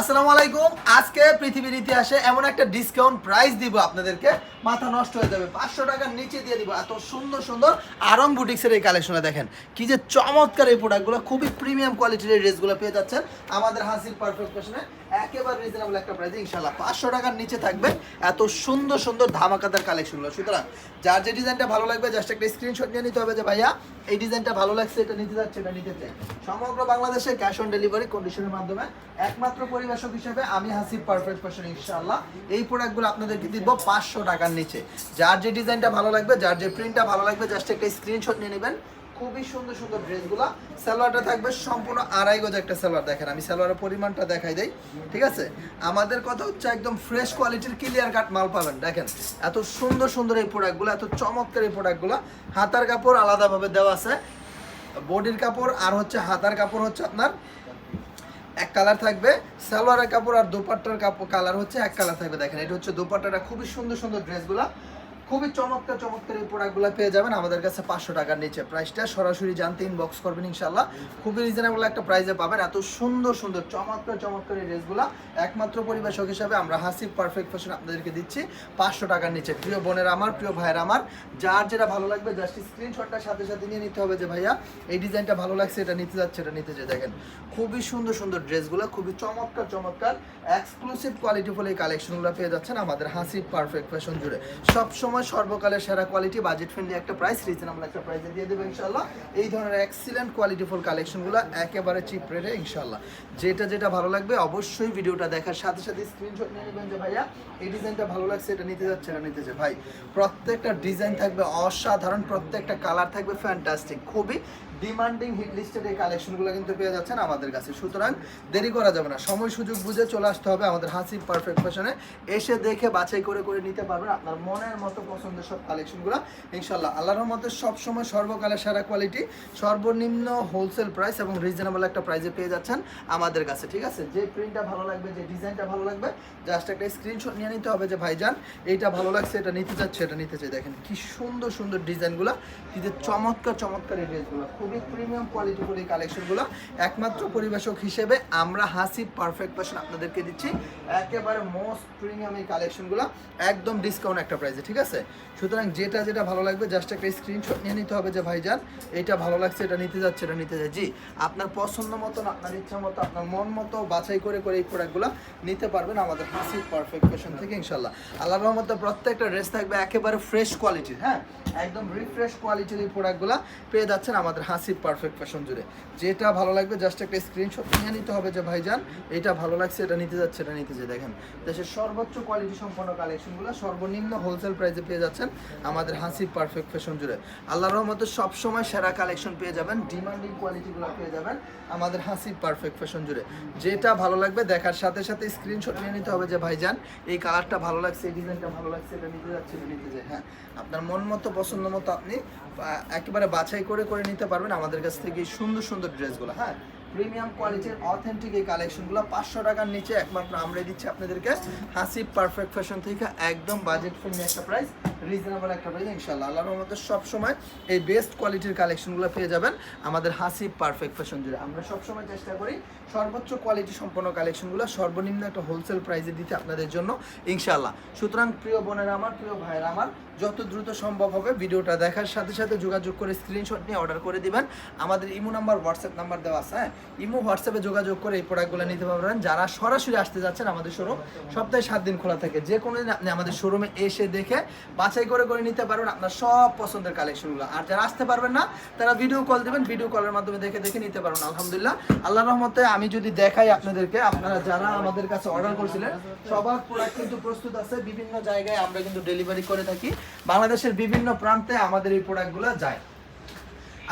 আসসালামু আলাইকুম। আজকে পৃথিবীর ইতিহাসে এমন একটা ডিসকাউন্ট প্রাইস দিব আপনাদেরকে। মাথা নষ্ট হয়ে যাবে। পাঁচশো টাকার নিচে দিয়ে দিব। এত সুন্দর সুন্দর আরং বুটিক্সের এই কালেকশনে দেখেন। কি যে চমৎকার এই প্রোডাক্টগুলো খুবই প্রিমিয়াম কোয়ালিটির এই ড্রেসগুলো পেয়ে যাচ্ছেন। আমাদের হাসির পারফেক্ট ফ্যাশনে একেবারে রিজনেবল একটা প্রাইসে ইনশাল্লাহ পাঁচশো টাকার নিচে থাকবে এত সুন্দর সুন্দর ধামাকাদার কালেকশনগুলো। সুতরাং যার যে ডিজাইনটা ভালো লাগবে জাস্ট একটা স্ক্রিনশট নিয়ে নিতে হবে যে, ভাইয়া, এই ডিজাইনটা ভালো লাগছে, এটা নিতে যাচ্ছে এটা নিতে চাই। সমগ্র বাংলাদেশে ক্যাশ অন ডেলিভারি কন্ডিশনের মাধ্যমে একমাত্র পরিবেশক হিসেবে আমি হাসিব পারফেক্ট ফ্যাশন ইনশাল্লাহ এই প্রোডাক্টগুলো আপনাদেরকে দিব পাঁচশো টাকার নিচে। যার যে ডিজাইনটা ভালো লাগবে, যার যে প্রিন্টটা ভালো লাগবে জাস্ট একটা স্ক্রিনশট নিয়ে নেবেন। খুবই সুন্দর সুন্দর ড্রেসগুলো। সালোয়ারটা থাকবে সম্পূর্ণ আড়াই গজ একটা সালোয়ার, দেখেন আমি সালোয়ারের পরিমাণটা দেখাই দেই, ঠিক আছে? আমাদের কথা হচ্ছে একদম ফ্রেশ কোয়ালিটির ক্লিয়ার কাট মাল পাবেন, দেখেন? এত সুন্দর সুন্দর এই প্রোডাক্টগুলো এত চমৎকার এই প্রোডাক্টগুলো হাতার কাপড় আলাদাভাবে দেওয়া আছে। বডির কাপড় আর হচ্ছে হাতার কাপড় হচ্ছে আপনার এক কালার থাকবে, সালোয়ারের কাপড় আর দোপাট্টার কাপড় কালার হচ্ছে এক কালার থাকবে, দেখেন। এটা হচ্ছে দোপাট্টাটা, খুবই সুন্দর সুন্দর ড্রেসগুলো খুবই চমৎকার চমৎকার এই প্রোডাক্টগুলো পেয়ে যাবেন। আমাদের কাছে পাঁচশো টাকার নিচে প্রাইসটা সরাসরি জানতে ইনবক্স করবেন ইনশাল্লাহ খুবই রিজনেবল একটা প্রাইসে পাবেন। এত সুন্দর সুন্দর, চমৎকার চমৎকার এই ড্রেসগুলো একমাত্র পরিবেশক হিসাবে আমরা হাসিব পারফেক্ট ফ্যাশন আপনাদেরকে দিচ্ছি পাঁচশো টাকার নিচে। প্রিয় বোনের আমার, প্রিয় ভাইয়ের আমার, যার যেটা ভালো লাগবে জাস্ট স্ক্রিনশটটার সাথে সাথে নিয়ে নিতে হবে যে ভাইয়া, এই ডিজাইনটা ভালো লাগছে, এটা নিতে যাচ্ছে, এটা নিতে যে দেখেন, খুবই সুন্দর সুন্দর ড্রেসগুলো খুবই চমৎকার চমৎকার এক্সক্লুসিভ কোয়ালিটি ফুল এই কালেকশনগুলো পেয়ে যাচ্ছেন আমাদের হাসিব পারফেক্ট ফ্যাশন জুড়ে। সব সময় সর্বকালের সেরা কোয়ালিটি বাজেট ফ্রেন্ডলি একটা প্রাইস রিজনেবল একটা প্রাইসে দিয়ে দেবো ইনশাল্লাহ এই ধরনের এক্সিলেন্ট কোয়ালিটিফুল কালেকশনগুলো একেবারে চিপ রেটে ইনশাল্লাহ যেটা যেটা ভালো লাগবে অবশ্যই ভিডিওটা দেখার সাথে সাথে স্ক্রিনশট নিয়ে নেবেন যে ভাইয়া, এই ডিজাইনটা ভালো লাগছে, এটা নিতে যাচ্ছে, এটা নিতে ভাই, প্রত্যেকটা ডিজাইন থাকবে অসাধারণ, প্রত্যেকটা কালার থাকবে ফ্যান্টাস্টিক খুবই ডিমান্ডিং হিট লিস্টের এই কালেকশনগুলো কিন্তু পেয়ে যাচ্ছেন আমাদের কাছে। সুতরাং দেরি করা যাবে না। সময় সুযোগ বুঝে চলে আসতে হবে আমাদের হাসি পারফেক্ট ফ্যাশনে এসে দেখে বাছাই করে করে নিতে পারবেন আপনার মনের মতো পছন্দের সব কালেকশনগুলো ইনশাল্লাহ আল্লাহর মতো সবসময় সর্বকালের সেরা কোয়ালিটি সর্বনিম্ন হোলসেল প্রাইস এবং রিজনেবল একটা প্রাইসে পেয়ে যাচ্ছেন আমাদের কাছে, ঠিক আছে? যে প্রিন্টটা ভালো লাগবে, যে ডিজাইনটা ভালো লাগবে জাস্ট একটা স্ক্রিনশট নিয়ে নিতে হবে যে, ভাইজান, এইটা ভালো লাগছে, এটা নিতে চাচ্ছে, এটা নিতে চাই। দেখেন কি সুন্দর সুন্দর ডিজাইনগুলো কি যে চমৎকার চমৎকার এই ড্রেসগুলো খুবই প্রিমিয়াম কোয়ালিটি ফুল এই কালেকশনগুলো একমাত্র পরিবেশক হিসেবে আমরা হাসি পারফেক্ট পার্সন আপনাদেরকে দিচ্ছি। একেবারে মোস্ট প্রিমিয়াম এই কালেকশনগুলো একদম ডিসকাউন্ট একটা প্রাইসে ঠিক আছে? সুতরাং যেটা যেটা ভালো লাগবে জাস্ট একটা স্ক্রিনশট নিয়ে নিতে হবে যে, ভাইজান, এটা ভালো লাগছে, এটা নিতে যাচ্ছে, এটা নিতে যাচ্ছে। আপনার পছন্দ মতন, আপনার ইচ্ছা মতো, আপনার মন মতো বাছাই করে করে এই প্রোডাক্টগুলো নিতে পারবেন আমাদের হাসি পারফেক্ট ফ্যাশন থেকে ইনশাল্লাহ আল্লাহ রহমতে প্রত্যেকটা ড্রেস থাকবে একেবারে ফ্রেশ কোয়ালিটির হ্যাঁ? একদম রিফ্রেশ কোয়ালিটির এই প্রোডাক্টগুলো পেয়ে যাচ্ছেন আমাদের হাসি পারফেক্ট ফ্যাশন জুড়ে। যেটা ভালো লাগবে জাস্ট একটা স্ক্রিনশট নিয়ে নিতে হবে যে, ভাইজান, এটা ভালো লাগছে, এটা নিতে যাচ্ছে, এটা নিতে যে দেখেন, দেশের সর্বোচ্চ কোয়ালিটি সম্পন্ন কালেকশনগুলো সর্বনিম্ন হোলসেল প্রাইসে পেয়ে যাচ্ছেন আমাদের হাসি পারফেক্ট ফ্যাশন জুড়ে। আল্লাহ রহমতে সবসময় সেরা কালেকশন পেয়ে যাবেন ডিমান্ডিং কোয়ালিটিগুলো পেয়ে যাবেন আমাদের হাসি পারফেক্ট ফ্যাশন জুড়ে। যেটা ভালো লাগবে, দেখার সাথে সাথে স্ক্রিনশট নিয়ে নিতে হবে যে, ভাইজান, এই কালারটা ভালো লাগছে, এই ডিজাইনটা ভালো লাগছে, এটা নিতে যাচ্ছে, এটা নিতে যায় হ্যাঁ আপনার মন মতো পছন্দ মতো আপনি একেবারে বাছাই করে করে নিতে পারবেন। আমাদের কাছ থেকে সুন্দর সুন্দর ড্রেসগুলো হ্যাঁ? প্রিমিয়াম কোয়ালিটির অথেন্টিক এই কালেকশনগুলো পাঁচশো টাকার নিচে একমাত্র আমরা দিচ্ছি আপনাদেরকে হাসি পারফেক্ট ফ্যাশন থেকে একদম বাজেট ফ্রেন্ডলি একটা প্রাইস রিজনেবল একটা প্রাইস ইনশাল্লাহ আল্লাহর মধ্যে সবসময় এই বেস্ট কোয়ালিটির কালেকশনগুলো পেয়ে যাবেন আমাদের হাসি পারফেক্ট ফ্যাশন জুড়ে। আমরা সবসময় চেষ্টা করি সর্বোচ্চ কোয়ালিটি সম্পন্ন কালেকশনগুলো সর্বনিম্ন একটা হোলসেল প্রাইসে দিতে আপনাদের জন্য ইনশাল্লাহ সুতরাং প্রিয় বোনেরা আমার, প্রিয় ভাইয়েরা আমার, যত দ্রুত সম্ভব হবে ভিডিওটা দেখার সাথে সাথে যোগাযোগ করে স্ক্রিনশট নিয়ে অর্ডার করে দিবেন। আমাদের ইমো নাম্বার হোয়াটসঅ্যাপ নাম্বার দেওয়া আছে হ্যাঁ? ইমো হোয়াটসঅ্যাপে যোগাযোগ করে এই প্রোডাক্টগুলো নিতে পারবেন। যারা সরাসরি আসতে যাচ্ছেন আমাদের শোরুম সপ্তাহে সাত দিন খোলা থাকে। যে কোনো দিন আপনি আমাদের শোরুমে এসে দেখে বাছাই করে করে নিতে পারবেন আপনার সব পছন্দের কালেকশনগুলো আর যারা আসতে পারবেন না, তারা ভিডিও কল দেবেন ভিডিও কলের মাধ্যমে দেখে দেখে নিতে পারবেন, আলহামদুলিল্লাহ। আল্লাহ রহমতে আমি যদি দেখাই আপনাদেরকে, আপনারা যারা আমাদের কাছে অর্ডার করেছিলেন, সবার প্রোডাক্ট কিন্তু প্রস্তুত আছে, বিভিন্ন জায়গায় আমরা কিন্তু ডেলিভারি করে থাকি। বাংলাদেশের বিভিন্ন প্রান্তে আমাদের এই প্রোডাক্টগুলো যায়।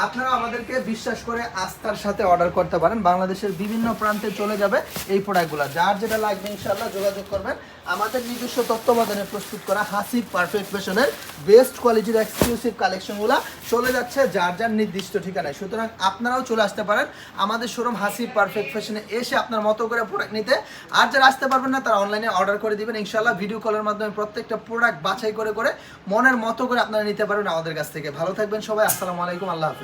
আপনারা আমাদেরকে বিশ্বাস করে আস্থার সাথে অর্ডার করতে পারেন। বাংলাদেশের বিভিন্ন প্রান্তে চলে যাবে এই প্রোডাক্টগুলো। যার যেটা লাগবে ইনশাল্লাহ যোগাযোগ করবেন। আমাদের নিজস্ব তত্ত্বাবধানে প্রস্তুত করা হাসি পারফেক্ট ফ্যাশনের বেস্ট কোয়ালিটির এক্সক্লুসিভ কালেকশনগুলো চলে যাচ্ছে যার যার নির্দিষ্ট ঠিকানায়। সুতরাং আপনারাও চলে আসতে পারেন আমাদের শোরুম হাসি পারফেক্ট ফ্যাশনে এসে আপনার মতো করে প্রোডাক্ট নিতে। আর যারা আসতে পারবেন না, তারা অনলাইনে অর্ডার করে দিবেন। ইনশাল্লাহ ভিডিও কলের মাধ্যমে প্রত্যেকটা প্রোডাক্ট বাছাই করে করে মনের মতো করে আপনারা নিতে পারবেন আমাদের কাছ থেকে। ভালো থাকবেন সবাই। আসসালামু আলাইকুম। আল্লাহ হাফেজ।